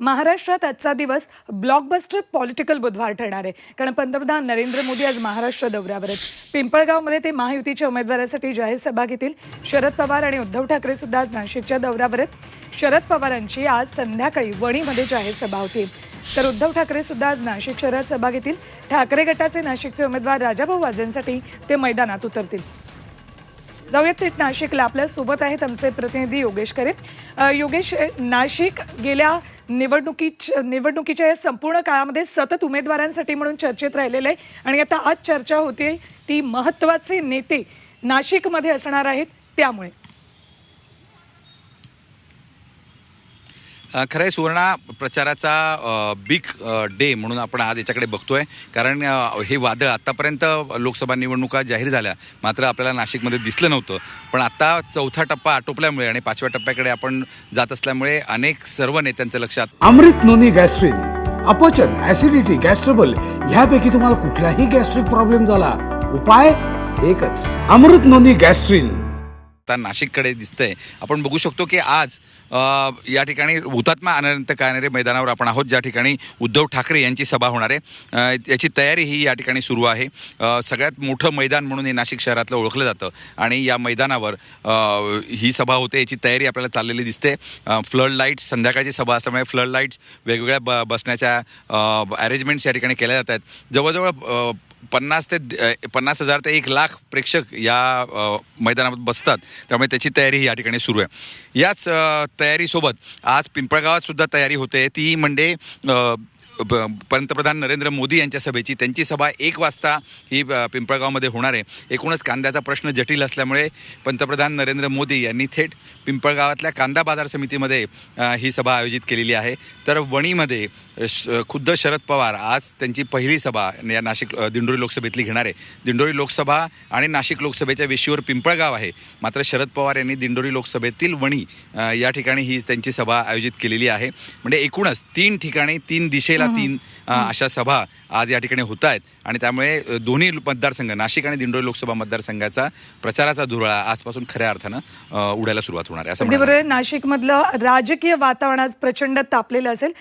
महाराष्ट्रात आजचा दिवस ब्लॉकबस्टर पॉलिटिकल बुधवार ठरणार आहे. कारण पंतप्रधान नरेंद्र मोदी आज महाराष्ट्र दौऱ्यावर आहेत. पिंपळगावमध्ये ते महायुतीच्या उमेदवारासाठी जाहीर सभा घेतील. शरद पवार आणि उद्धव ठाकरे सुद्धा आज नाशिकच्या दौऱ्यावर आहेत. शरद पवारांची आज संध्याकाळी वणीमध्ये जाहीर सभा होती. तर उद्धव ठाकरे सुद्धा आज नाशिक शहरात सभा घेतील. ठाकरे गटाचे नाशिकचे उमेदवार राजाभाऊ वाजेंसाठी ते मैदानात उतरतील. जाऊयात थेट नाशिकला. आपल्यासोबत आहेत आमचे प्रतिनिधी योगेश करे योगेश नाशिक गेल्या निवडणुकी निवडणुकीच्या या संपूर्ण काळामध्ये सतत उमेदवारांसाठी म्हणून चर्चेत राहिलेलं आहे. आणि आता आज चर्चा होते ती महत्त्वाचे नेते नाशिकमध्ये असणार आहेत त्यामुळे. खरं आहे सुवर्णा प्रचाराचा बिग डे म्हणून आपण आज याच्याकडे बघतोय. कारण हे वादळ आतापर्यंत लोकसभा निवडणुका जाहीर झाल्या. मात्र आपल्याला नाशिकमध्ये दिसलं नव्हतं. पण आता चौथा टप्पा आटोपल्यामुळे आणि पाचव्या टप्प्याकडे आपण जात असल्यामुळे अनेक सर्व नेत्यांचं लक्षात अमृत नोनी गॅस्ट्रिन अपचन ऍसिडिटी गॅस्ट्रबल ह्यापैकी तुम्हाला कुठलाही गॅस्ट्रिक प्रॉब्लेम झाला. उपाय एकच. Amrit noni gastrin. आता नाशिककडे दिसतंय. आपण बघू शकतो की आज या ठिकाणी हुतात्मा अनंत कानेरे मैदानावर आपण आहोत. ज्या ठिकाणी उद्धव ठाकरे यांची सभा होणार आहे. याची तयारी ही या ठिकाणी सुरू आहे. सगळ्यात मोठं मैदान म्हणून हे नाशिक शहरातलं ओळखलं जातं. आणि या मैदानावर ही सभा होते. याची तयारी आपल्याला चाललेली दिसते. फ्लड लाईट्स संध्याकाळची सभा असल्यामुळे फ्लड लाईट्स वेगवेगळ्या ब बसण्याच्या अरेंजमेंट्स या ठिकाणी केल्या जात आहेत. जवळजवळ पन्नास ते पन्नास हजार ते एक लाख प्रेक्षक या मैदानात बसतात. त्यामुळे त्याची तयारी ही या ठिकाणी सुरू आहे. याच तयारीसोबत आज पिंपळगावात सुद्धा तयारी होते. ती म्हणजे पंतप्रधान नरेंद्र मोदी यांच्या सभेची. त्यांची सभा एक वाजता ही पिंपळगावमध्ये होणार आहे. एकूणच कांद्याचा प्रश्न जटिल असल्यामुळे पंतप्रधान नरेंद्र मोदी यांनी थेट पिंपळगावातल्या कांदा बाजार समितीमध्ये ही सभा आयोजित केलेली आहे. तर वणीमध्ये श- खुद्द शरद पवार आज त्यांची पहिली सभा या नाशिक दिंडोरी लोकसभेतली घेणार आहे. दिंडोरी लोकसभा आणि नाशिक लोकसभेच्या वेशीवर पिंपळगाव आहे. मात्र शरद पवार यांनी दिंडोरी लोकसभेतील वणी या ठिकाणी ही त्यांची सभा आयोजित केलेली आहे. म्हणजे एकूणच तीन ठिकाणी तीन दिशेला तीन अशा सभा आज या ठिकाणी होत आहेत. आणि त्यामुळे दोन्ही मतदारसंघ नाशिक आणि दिंडोरी लोकसभा मतदारसंघाचा प्रचाराचा धुरळा आजपासून खऱ्या अर्थानं उडायला सुरुवात होणार आहे. असं नाशिकमधलं राजकीय वातावरण आज प्रचंड तापलेलं असेल.